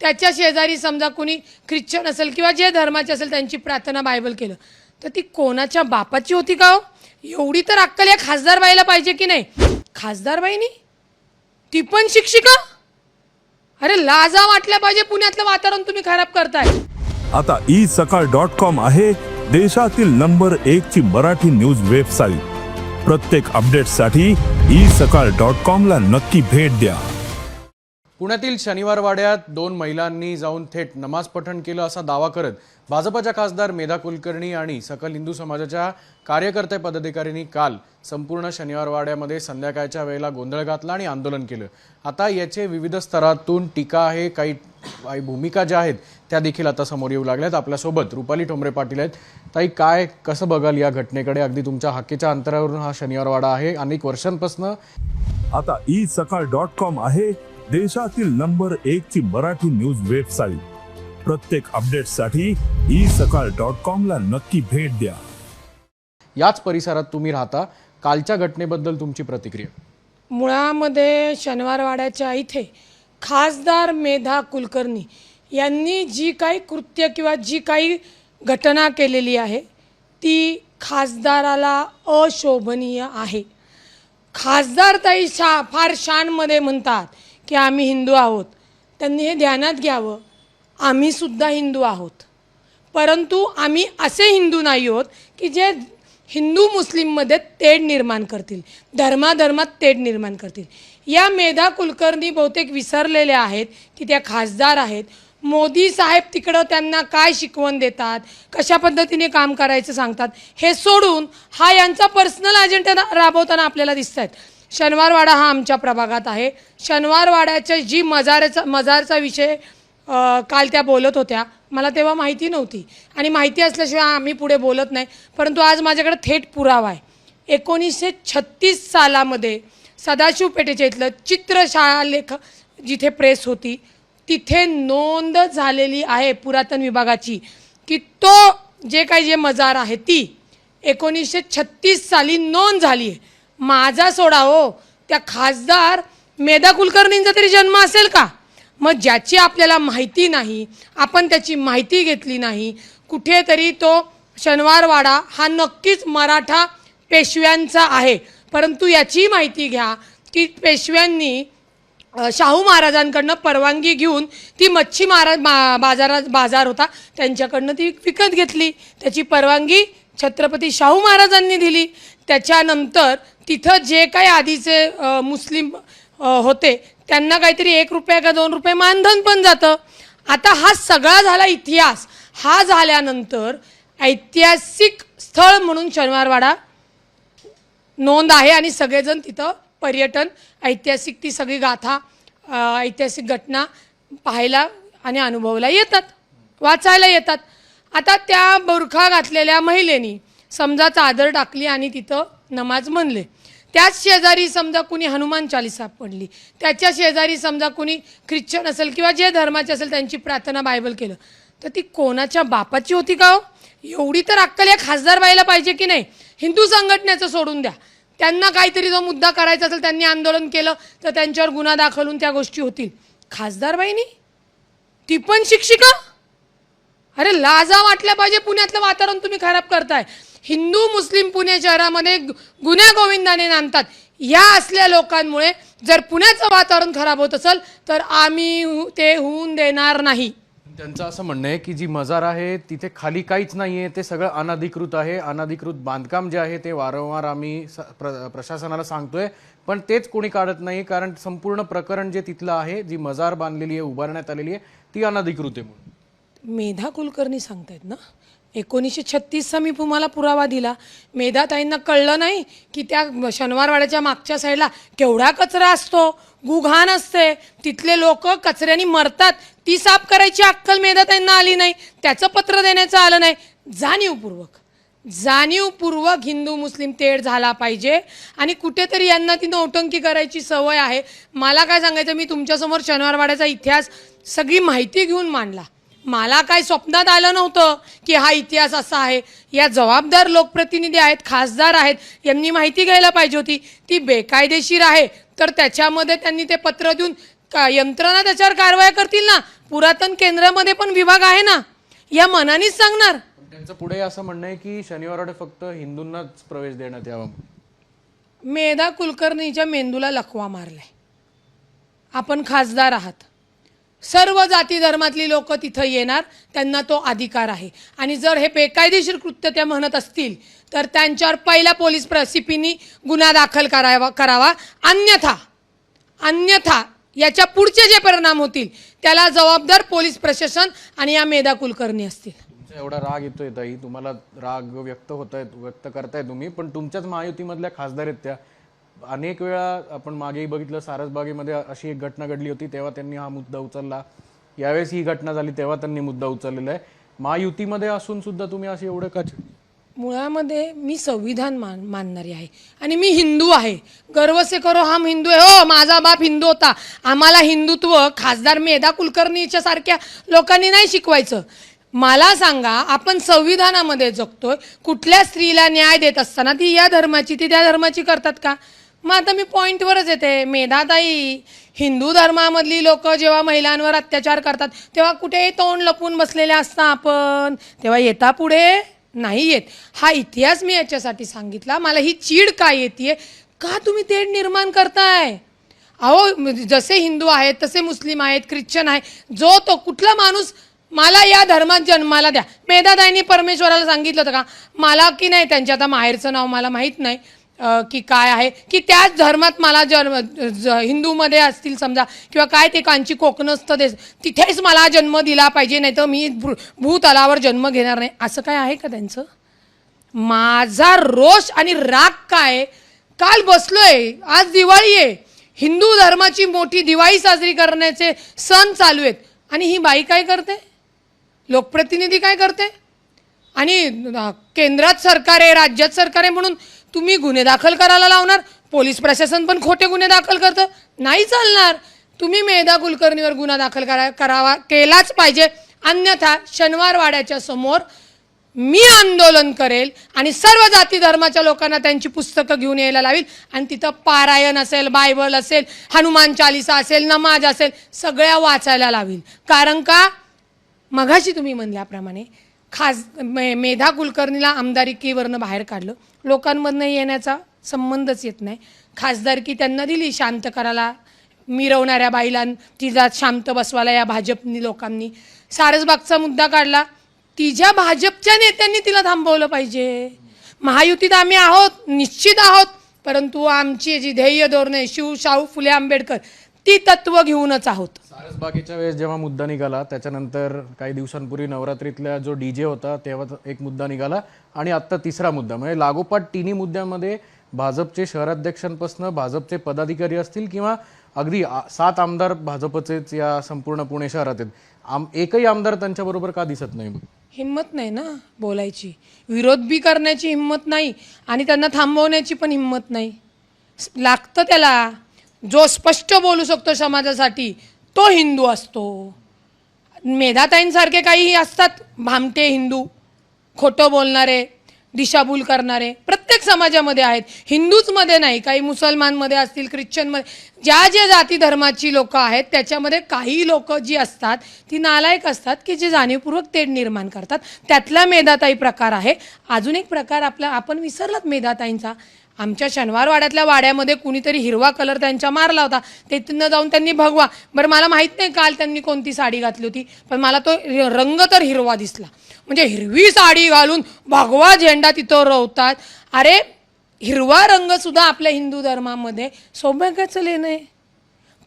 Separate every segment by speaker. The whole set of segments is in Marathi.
Speaker 1: त्याच्या शेजारी समजा कुणी ख्रिश्चन असेल किंवा जे धर्माचे असेल त्यांची प्रार्थना बायबल केलं. तर ती कोणाच्या बापाची होती का हो? एवढी तर अक्कल या खासदारबाईला पाहिजे की नाही? खासदारबाईनी ती पण शिक्षिका? अरे लाजा वाटल्या पाहिजे पुण्यातलं वातावरण तुम्ही खराब करताय.
Speaker 2: आता ई सकाळ डॉट कॉम आहे देशातील नंबर एक ची मराठी न्यूज वेबसाईट. प्रत्येक अपडेटसाठी ई सकाळ डॉट कॉम ला नक्की भेट द्या.
Speaker 3: पुण्यातील शनिवारवाड्यात दोन महिलांनी जाऊन थेट नमाज पठण केलं असा दावा करत भाजपाच्या खासदार मेधा कुलकर्णी आणि सकल हिंदू समाजाच्या कार्यकर्ते पदाधिकाऱ्यांनी काल संपूर्ण शनिवारवाड्यामध्ये संध्याकाळच्या वेळेला गोंधळ घातला आणि आंदोलन केलं. आता याचे विविध स्तरातून टीका आहे काही काही भूमिका ज्या आहेत त्या देखील आता समोर येऊ लागल्यात. आपल्यासोबत रुपाली ठोंबरे पाटील आहेत. ताई काय कसं बघाल या घटनेकडे? अगदी तुमच्या हाकेच्या अंतरावरून हा शनिवारवाडा आहे. अनेक वर्षांपासून
Speaker 2: आता ई सकाळ डॉट कॉम आहे. देशातील नंबर एक ची मराठी न्यूज वेबसाईट. प्रत्येक अपडेटसाठी ई सकाळ डॉट कॉम ला नक्की भेट द्या.
Speaker 3: याच परिसरात तुम्ही राहता कालच्या घटनेबद्दल तुमची प्रतिक्रिया.
Speaker 1: मुळामध्ये शनिवारवाड्याच्या इथे खासदार मेधा कुलकर्णी यांनी जी काही कृत्य किंवा जी काही घटना केलेली आहे ती खासदाराला अशोभनीय आहे. खासदार ताई शा फार शानमध्ये म्हणतात की आम्ही हिंदू आहोत. त्यांनी हे ध्यानात घ्यावं. आम्हीसुद्धा हिंदू आहोत. परंतु आम्ही असे हिंदू नाही आहोत की जे हिंदू मुस्लिममध्ये तेढ निर्माण करतील. धर्माधर्मात तेढ निर्माण करतील. या मेधा कुलकर्णी बहुतेक विसरलेल्या आहेत की त्या खासदार आहेत. मोदी साहेब तिकडं त्यांना काय शिकवण देतात? कशा पद्धतीने काम करायचं सांगतात? हे सोडून हा यांचा पर्सनल अजेंडा राबवताना आपल्याला दिसत आहेत शनिवारवाडा हा आमच्या प्रभागात आहे. शनिवारवाड्याच्या जी मजाराचा मजारचा विषय काल त्या बोलत होत्या मला तेव्हा माहिती नव्हती. आणि माहिती असल्याशिवाय आम्ही पुढे बोलत नाही. परंतु आज माझ्याकडे थेट पुरावा आहे. एकोणीसशे छत्तीस सालामध्ये सदाशिव पेठेच्या इथलं चित्रशाळा लेख जिथे प्रेस होती तिथे नोंद झालेली आहे पुरातन विभागाची की तो जे काही जे मजार आहे ती एकोणीसशे छत्तीस साली नोंद झाली आहे. माझा सोडा हो. त्या खासदार मेधा कुलकर्णींचा तरी जन्म असेल का? मग ज्याची आपल्याला माहिती नाही आपण त्याची माहिती घेतली नाही कुठेतरी तो शनिवारवाडा हा नक्कीच मराठा पेशव्यांचा आहे. परंतु याची माहिती घ्या की पेशव्यांनी शाहू महाराजांकडनं परवानगी घेऊन ती मच्छी महाराज बाजारात बाजार होता त्यांच्याकडनं ती विकत घेतली. त्याची परवानगी छत्रपती शाहू महाराजांनी दिली. त्याच्यानंतर तिथं जे काही आधीचे मुस्लिम होते त्यांना काहीतरी एक रुपया का दोन रुपये मानधन पण जातं. आता हा सगळा झाला इतिहास. हा झाल्यानंतर ऐतिहासिक स्थळ म्हणून शनिवारवाडा नोंद आहे आणि सगळेजण तिथं पर्यटन ऐतिहासिक ती सगळी गाथा ऐतिहासिक घटना पाहायला आणि अनुभवला येतात वाचायला येतात. आता त्या बुरखा घातलेल्या महिलेनी समजा चादर टाकली आणि तिथं नमाज म्हणले. त्याच शेजारी समजा कुणी हनुमान चालिसा पडली त्याच्या शेजारी समजा कुणी ख्रिश्चन असेल किंवा जे धर्माचे असेल त्यांची प्रार्थना बायबल केलं. तर ती कोणाच्या बापाची होती का हो? एवढी तर अक्कल या खासदार व्हायला पाहिजे की नाही? हिंदू संघटनेचं सोडून द्या. त्यांना काहीतरी जो मुद्दा करायचा असेल त्यांनी आंदोलन केलं तर त्यांच्यावर गुन्हा दाखलून त्या गोष्टी होतील. खासदार बाईनी? ती पण शिक्षिका? अरे लाजा वाटल्या पाहिजे पुण्यातलं वातावरण तुम्ही खराब करताय. हिंदू मुस्लिम पुणे शहरामध्ये गुन्ह्या गोविंदाने नांदतात. या असल्या लोकांमुळे जर पुण्याचं वातावरण खराब होत असेल तर आम्ही ते होऊन देणार नाही.
Speaker 3: त्यांचं असं म्हणणं आहे की जी मजार आहे तिथे खाली काहीच नाही आहे ते सगळं अनधिकृत आहे. अनधिकृत बांधकाम जे आहे ते वारंवार आम्ही प्र- प्रशासनाला सांगतोय. पण तेच कोणी काढत नाही कारण संपूर्ण प्रकरण जे तिथलं आहे जी मजार बांधलेली आहे उभारण्यात आलेली आहे ती अनधिकृत आहे म्हणून.
Speaker 1: मेधा कुलकर्णी सांगतायत ना एकोणीसशे छत्तीसचा मी तुम्हाला पुरावा दिला. मेधाताईंना कळलं नाही की त्या शनिवारवाड्याच्या मागच्या साईडला केवढा कचरा असतो. गुघाण असते. तिथले लोक कचऱ्याने मरतात. ती साफ करायची अक्कल मेधाताईंना आली नाही. त्याचं पत्र देण्याचं आलं नाही. जाणीवपूर्वक जाणीवपूर्वक हिंदू मुस्लिम तेढ झाला पाहिजे. आणि कुठेतरी यांना ती नौटंकी करायची सवय आहे. मला काय सांगायचं मी तुमच्यासमोर शनिवारवाड्याचा इतिहास सगळी माहिती घेऊन मांडला. मला काय स्वप्नात आलं नव्हतं की हा इतिहास असा आहे. या जबाबदार लोकप्रतिनिधी आहेत खासदार आहेत यांनी माहिती घ्यायला पाहिजे होती. ती बेकायदेशीर आहे. तर त्याच्यामध्ये त्यांनी ते पत्र देऊन का यंत्रणा त्याच्यावर कारवाया करतील ना? पुरातन केंद्रामध्ये पण विभाग आहे ना? या मनानेच सांगणार.
Speaker 3: त्यांचं पुढे असं म्हणणं आहे की शनिवारवाडे फक्त हिंदूंनाच प्रवेश देण्यात यावा.
Speaker 1: मेधा कुलकर्णीच्या मेंदूला लकवा मारलाय. आपण खासदार आहात. सर्व जाती धर्मातली लोक तिथं येणार त्यांना तो अधिकार आहे. आणि जर हे बेकायदेशीर कृत्य त्या म्हणत असतील तर त्यांच्यावर पहिल्या पोलीस प्रसिपीनी गुन्हा दाखल करावा करावा. अन्यथा अन्यथा याच्या पुढचे जे परिणाम होतील त्याला जबाबदार पोलीस प्रशासन आणि या मेधा कुलकर्णी असतील.
Speaker 3: एवढा राग येतोय ताई. तुम्हाला राग व्यक्त होत आहे व्यक्त करताय तुम्ही पण तुमच्याच महायुतीमधल्या खासदार आहेत त्या. अनेक वेळा आपण मागेही बघितलं सारसबागेमध्ये अशी एक घटना घडली होती तेव्हा त्यांनी हा मुद्दा उचलला. यावेळेस ही घटना झाली तेव्हा त्यांनी मुद्दा उचललेला आहे. महायुतीमध्ये असून सुद्धा तुम्ही असे एवढं का
Speaker 1: मुळामध्ये मी संविधान मान मानणारी आहे आणि मी हिंदू आहे. गर्व से करो हम हिंदू आहे. हो माझा बाप हिंदू होता. आम्हाला हिंदुत्व खासदार मेधा कुलकर्णीच्या सारख्या लोकांनी नाही शिकवायचं. मला सांगा आपण संविधानामध्ये जगतोय कुठल्या स्त्रीला न्याय देत असताना ती या धर्माची ती त्या धर्माची करतात का? मग आता मी पॉईंटवरच येते. मेधाताई हिंदू धर्मामधली लोक जेव्हा महिलांवर अत्याचार करतात तेव्हा कुठेही तोंड लपून बसलेले असता आपण. तेव्हा येता पुढे? नाही येत. हा इतिहास मी याच्यासाठी सांगितला. मला ही चीड का येते का तुम्ही ते निर्माण करताय? अहो जसे हिंदू आहेत तसे मुस्लिम आहेत ख्रिश्चन आहे. जो तो कुठला माणूस मला या धर्मात जन्माला द्या. मेधादाईंनी परमेश्वराला सांगितलं होतं का? मला की नाही त्यांच्या आता माहेरचं नाव मला माहीत नाही. की काय आहे? की त्याच धर्मात मला जन्म ज- हिंदूमध्ये असतील समजा किंवा काय ते कांची कोकणस्थ देश तिथेच मला जन्म दिला पाहिजे नाही तर मी भू- भूतलावर जन्म घेणार नाही. असं काय आहे का त्यांचं? माझा रोष आणि राग काय? काल बसलोय आज दिवाळी आहे. हिंदू धर्माची मोठी दिवाळी साजरी करण्याचे सण चालू आहेत. आणि ही बाई काय करते? लोकप्रतिनिधी काय करते? आणि केंद्रात सरकार आहे राज्यात सरकार आहे म्हणून तुम्ही गुन्हे दाखल करायला लावणार पोलीस प्रशासन पण खोटे गुन्हे दाखल करतं. नाही चालणार. तुम्ही मेधा कुलकर्णीवर गुन्हा दाखल करा करावा केलाच पाहिजे. अन्यथा शनिवार वाड्याच्या समोर मी आंदोलन करेल आणि सर्व जाती धर्माच्या लोकांना त्यांची पुस्तकं घेऊन यायला लावील आणि तिथं पारायण असेल बायबल असेल हनुमान चालिसा असेल नमाज असेल सगळ्या वाचायला लावील. कारण का? मघाशी तुम्ही म्हणल्याप्रमाणे खास मे मेधा कुलकर्णीला आमदारकीवरनं बाहेर काढलं. लोकांमधनं येण्याचा संबंधच येत नाही. खासदारकी त्यांना दिली शांत करायला मिरवणाऱ्या बाईला तिला शांत बसवायला या भाजपनी लोकांनी. सारसबागचा मुद्दा काढला तिच्या भाजपच्या नेत्यांनी तिला थांबवलं पाहिजे. महायुतीत आम्ही आहोत निश्चित आहोत परंतु आमची जी ध्येय धोरणं आहे शिव शाहू फुले आंबेडकर ती तत्व घेऊनच आहोत.
Speaker 3: सारसबागेच्या वेळेस जेव्हा मुद्दा निघाला त्याच्यानंतर काही दिवसांपूर्वी नवरात्रीतल्या जो डीजे होता तेव्हा एक मुद्दा निघाला आणि आत्ता तिसरा मुद्दा. म्हणजे लागोपाठ तिन्ही मुद्द्यामध्ये भाजपचे शहराध्यक्षांपासून भाजपचे पदाधिकारी असतील किंवा अगदी सात आमदार भाजपचेच या संपूर्ण पुणे शहरात आहेत. आम एकही आमदार त्यांच्याबरोबर का दिसत नाही मग?
Speaker 1: हिंमत नाही ना बोलायची. विरोध बी करण्याची हिंमत नाही आणि त्यांना थांबवण्याची पण हिंमत नाही. लागतं त्याला. जो स्पष्ट बोलू शकतो समाजासाठी तो हिंदू असतो. मेधाताईंसारखे काही असतात भामटे हिंदू खोटं बोलणारे दिशाभूल करणारे प्रत्येक समाजामध्ये आहेत. हिंदूचमध्ये नाही काही मुसलमानमध्ये असतील ख्रिश्चनमध्ये ज्या ज्या जाती धर्माची लोकं आहेत त्याच्यामध्ये काही लोक जी असतात ती नालायक असतात की जे जाणीवपूर्वक तेढ निर्माण करतात. त्यातला मेधाताई प्रकार आहे. अजून एक प्रकार आपला आपण विसरलात मेधाताईंचा. आमच्या शनिवारवाड्यातल्या वाड्यामध्ये कुणीतरी हिरवा कलर त्यांच्या मारला होता. तिथनं जाऊन त्यांनी भगवा. बरं मला माहीत नाही काल त्यांनी कोणती साडी घातली होती पण मला तो रंग तर हिरवा दिसला. म्हणजे हिरवी साडी घालून भगवा झेंडा तिथं रोवतात. अरे हिरवा रंग सुद्धा आपल्या हिंदू धर्मामध्ये सौभाग्याचं लेणं आहे.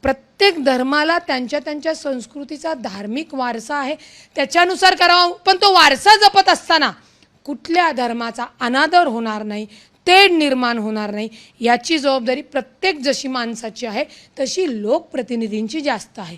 Speaker 1: प्रत्येक धर्माला त्यांच्या त्यांच्या संस्कृतीचा धार्मिक वारसा आहे. त्याच्यानुसार करावा पण तो वारसा जपत असताना कुठल्या धर्माचा अनादर होणार नाही. तेढ निर्माण होणार नाही. याची जबाबदारी प्रत्येक जशी माणसाची आहे तशी लोकप्रतिनिधींची जास्त आहे.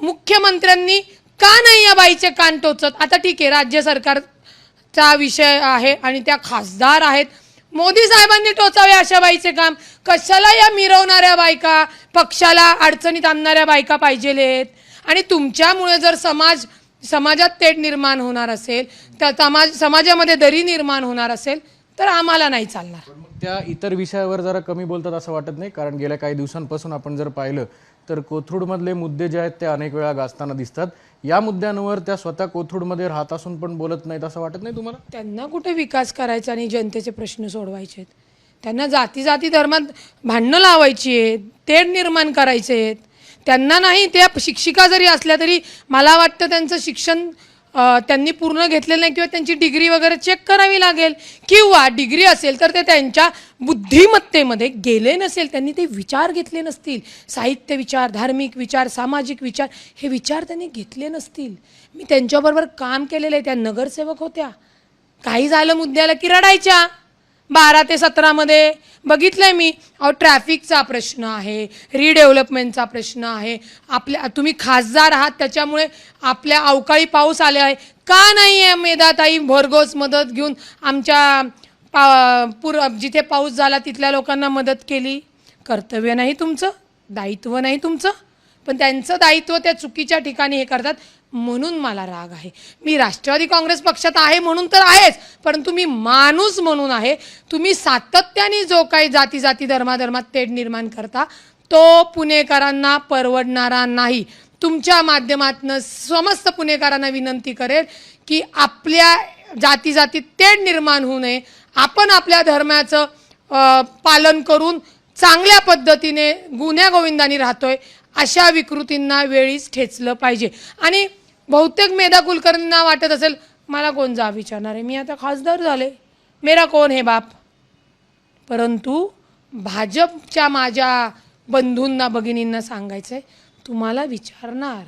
Speaker 1: मुख्यमंत्र्यांनी का नाही या बाईचे कान टोचत? आता ठीक आहे राज्य सरकारचा विषय आहे आणि त्या खासदार आहेत. मोदी साहेबांनी टोचावे अशा बाईचे काम. कशाला या मिरवणाऱ्या बायका? पक्षाला अडचणीत आणणाऱ्या बायका पाहिजेलेत. आणि तुमच्यामुळे जर समाज समाजात तेढ निर्माण होणार असेल तर समाज समाजामध्ये दरी निर्माण होणार असेल तर आम्हाला नाही चालणार.
Speaker 3: पण मग त्या इतर विषयावर जरा कमी बोलतात असं वाटत नाही कारण गेल्या काही दिवसांपासून आपण जर पाहिलं तर कोथरूडमधले मुद्दे जे आहेत ते अनेक वेळा गाजताना दिसतात. या मुद्द्यांवर त्या स्वतः कोथरूडमध्ये राहत असून पण बोलत नाहीत असं वाटत नाही तुम्हाला?
Speaker 1: त्यांना कुठे विकास करायचा आणि जनतेचे प्रश्न सोडवायचे आहेत त्यांना जाती जाती धर्मात भांडणं लावायची आहेत तेढ निर्माण करायचे आहेत त्यांना नाही त्या शिक्षिका जरी असल्या तरी मला वाटतं त्यांचं शिक्षण त्यांनी पूर्ण घेतलेलं नाही किंवा त्यांची डिग्री वगैरे चेक करावी लागेल. किंवा डिग्री असेल तर ते त्यांच्या बुद्धिमत्तेमध्ये गेले नसेल त्यांनी ते विचार घेतले नसतील. साहित्य विचार धार्मिक विचार सामाजिक विचार हे विचार त्यांनी घेतले नसतील. मी त्यांच्याबरोबर काम केलेलं आहे त्या नगरसेवक होत्या. काही झालं मुद्द्याला की रडायच्या. बारा ते सतरामध्ये बघितलंय मी. अहो ट्रॅफिकचा प्रश्न आहे रिडेव्हलपमेंटचा प्रश्न आहे. आपल्या तुम्ही खासदार आहात त्याच्यामुळे आपल्या अवकाळी पाऊस आले आहे. का नाही आहे मेधाताई भरघोस मदत घेऊन आमच्या पा पूर जिथे पाऊस झाला तिथल्या लोकांना मदत केली? कर्तव्य नाही तुमचं दायित्व नाही तुमचं. पण त्यांचं दायित्व त्या चुकीच्या ठिकाणी हे करतात. म्हणून मला राग आहे. मी राष्ट्रवादी काँग्रेस पक्षात आहे म्हणून तर आहेच परंतु मी माणूस म्हणून आहे. तुम्ही सातत्याने जो काही जाती जाती धर्माधर्मात तेढ निर्माण करता तो पुणेकरांना परवडणारा नाही. तुमच्या माध्यमातनं समस्त पुणेकरांना विनंती करेल की आपल्या जाती जातीत तेढ निर्माण होऊ नये. आपण आपल्या धर्माचं पालन करून चांगल्या पद्धतीने गुन्ह्या गोविंदाने राहतोय. अशा विकृतींना वेळीच ठेचलं पाहिजे. आणि बहुतेक मेधा कुलकर्णींना वाटत असेल मला कोण जा विचारणार आहे? मी आता खासदार झाले. मेरा कोण हे बाप? परंतु भाजपच्या माझ्या बंधूंना भगिनींना सांगायचं आहे तुम्हाला विचारणार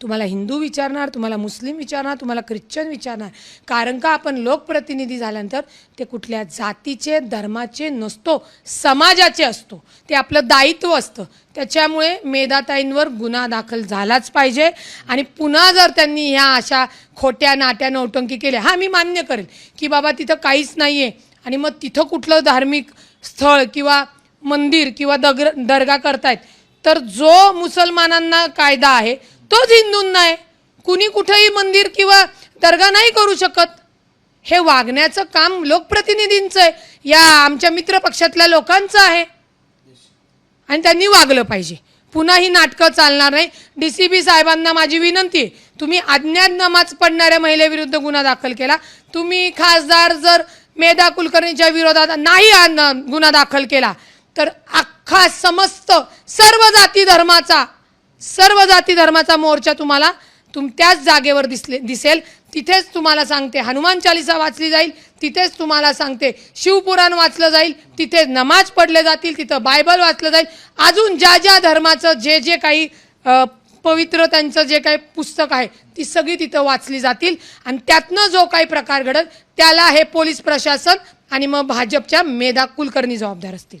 Speaker 1: तुम्हाला हिंदू विचारणार तुम्हाला मुस्लिम विचारणार तुम्हाला ख्रिश्चन विचारणार. कारण का आपण लोकप्रतिनिधी झाल्यानंतर ते कुठल्या जातीचे धर्माचे नसतो समाजाचे असतो. ते आपलं दायित्व असतं. त्याच्यामुळे मेधाताईंवर गुन्हा दाखल झालाच पाहिजे. आणि पुन्हा जर त्यांनी ह्या अशा खोट्या नाट्या नौटंकी केल्या हा मी मान्य करेल की बाबा तिथं काहीच नाही आहे आणि मग तिथं कुठलं धार्मिक स्थळ किंवा मंदिर किंवा दगर दर्गा करतायत. तर जो मुसलमानांना कायदा आहे तोच हिंदूंना आहे कुणी कुठंही मंदिर किंवा दर्गा नाही करू शकत. हे वागण्याचं काम लोकप्रतिनिधींचं आहे. या आमच्या मित्र पक्षातल्या लोकांचं आहे. आणि त्यांनी वागलं पाहिजे. पुन्हा ही नाटकं चालणार नाही. डी सी बी साहेबांना माझी विनंती आहे. तुम्ही अज्ञात नमाज पडणाऱ्या महिलेविरुद्ध गुन्हा दाखल केला. तुम्ही खासदार जर मेधा कुलकर्णीच्या विरोधात नाही आ- न- गुन्हा दाखल केला तर अख्खा समस्त सर्व जाती धर्माचा सर्व जाती धर्माचा मोर्चा तुम्हाला तुम त्याच जागेवर दिसले दिसेल. तिथेच तुम्हाला सांगते हनुमान चालिसा वाचली जाईल तिथेच तुम्हाला सांगते शिवपुराण वाचलं जाईल तिथे नमाज पडले जातील तिथं बायबल वाचलं जाईल. अजून ज्या ज्या धर्माचं जे जे काही पवित्र त्यांचं जे काही पुस्तक आहे ती सगळी तिथं वाचली जातील. आणि त्यातनं जो काही प्रकार घडत त्याला हे पोलीस प्रशासन आणि मग भाजपच्या मेधा कुलकर्णी जबाबदार असतील.